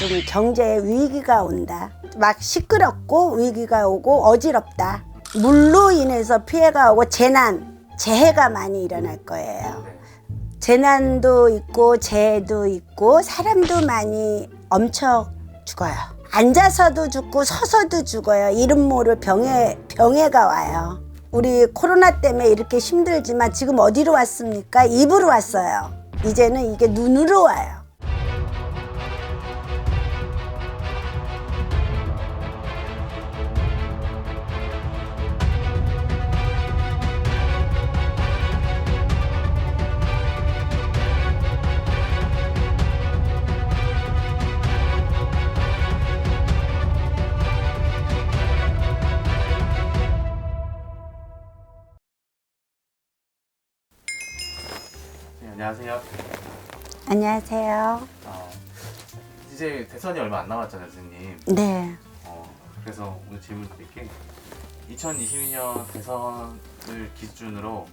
좀 경제 위기가 온다. 막 시끄럽고 위기가 오고 어지럽다. 물로 인해서 피해가 오고 재난, 재해가 많이 일어날 거예요. 재난도 있고 재해도 있고 사람도 많이 엄청 죽어요. 앉아서도 죽고 서서도 죽어요. 이름 모를 병에 병해가 와요. 우리 코로나 때문에 이렇게 힘들지만 지금 어디로 왔습니까? 입으로 왔어요. 이제는 이게 눈으로 와요. 안녕하세요. 안녕하세요. 어, 이제 대선이 얼마 안 남았잖아요, 선생님. 네. 어, 그래서 오늘 질문 드릴게 2022년 대선을 기준으로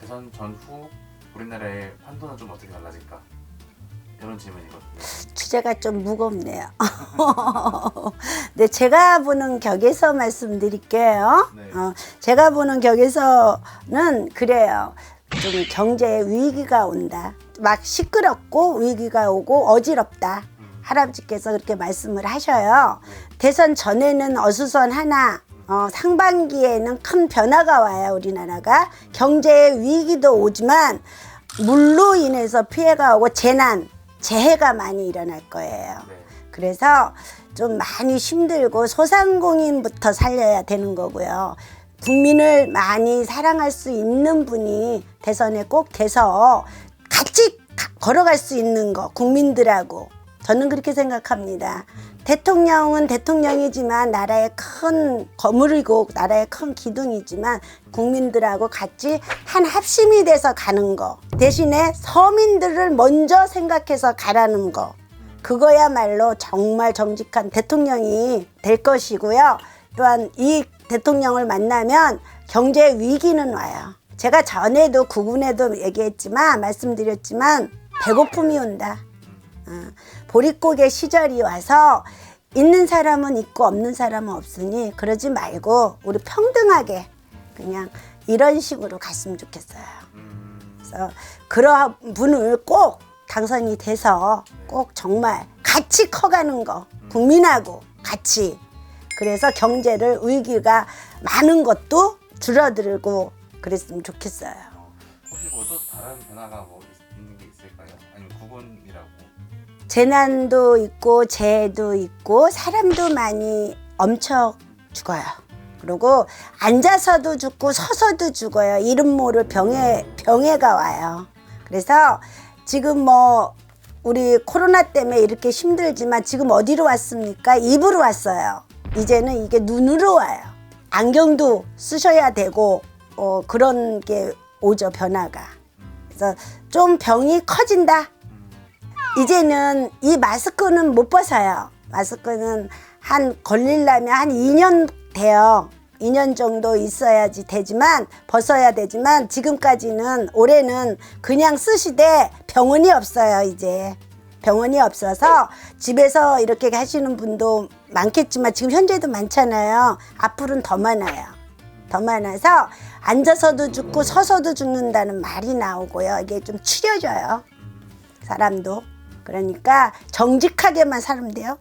대선 전후 우리나라의 판도는 좀 어떻게 달라질까? 이런 질문이거든요. 주제가 좀 무겁네요. 네, 제가 보는 격에서 말씀드릴게요. 네. 어, 제가 보는 격에서는 그래요. 좀 경제 위기가 온다. 막 시끄럽고 위기가 오고 어지럽다. 할아버지께서 그렇게 말씀을 하셔요. 대선 전에는 어수선 하나, 어, 상반기에는 큰 변화가 와요, 우리나라가. 경제 위기도 오지만 물로 인해서 피해가 오고 재난, 재해가 많이 일어날 거예요. 네. 그래서 좀 많이 힘들고 소상공인부터 살려야 되는 거고요. 국민을 많이 사랑할 수 있는 분이 대선에 꼭 돼서 같이 가- 걸어갈 수 있는 거 국민들하고 저는 그렇게 생각합니다. 대통령은 대통령이지만 나라의 큰 거물이고 나라의 큰 기둥이지만 국민들하고 같이 한 합심이 돼서 가는 거 대신에 서민들을 먼저 생각해서 가라는 거 그거야말로 정말 정직한 대통령이 될 것이고요. 또한 이 대통령을 만나면 경제 위기는 와요. 제가 전에도 구군에도 얘기했지만 말씀드렸지만 배고픔이 온다. 어, 보릿고개 시절이 와서 있는 사람은 있고 없는 사람은 없으니 그러지 말고 우리 평등하게 그냥 이런 식으로 갔으면 좋겠어요. 음, 그래서 그러한 분을 꼭 당선이 돼서 꼭 정말 같이 커가는 거 국민하고 같이 그래서 경제를 위기가 많은 것도 줄어들고 그랬으면 좋겠어요. 어, 혹시 뭐또 다른 변화가 뭐 있- 있는 게 있을까요? 아니면 구분이라고? 재난도 있고 재해도 있고 사람도 많이 엄청 죽어요. 그리고 앉아서도 죽고 서서도 죽어요. 이름 모를 병에 병해가 와요. 그래서 지금 뭐 우리 코로나 때문에 이렇게 힘들지만 지금 어디로 왔습니까? 입으로 왔어요. 이제는 이게 눈으로 와요. 안경도 쓰셔야 되고 어, 그런 게 오죠 변화가. 그래서 좀 병이 커진다. 이제는 이 마스크는 못 벗어요. 마스크는 한 걸리려면 한 2년 돼요. 2년 정도 있어야지 되지만 벗어야 되지만 지금까지는 올해는 그냥 쓰시되 병원이 없어요 이제 병원이 없어서 집에서 이렇게 하시는 분도 많겠지만 지금 현재도 많잖아요. 앞으로는 더 많아요. 더 많아서 앉아서도 죽고 서서도 죽는다는 말이 나오고요. 이게 좀 추려져요. 사람도. 그러니까 정직하게만 살면 돼요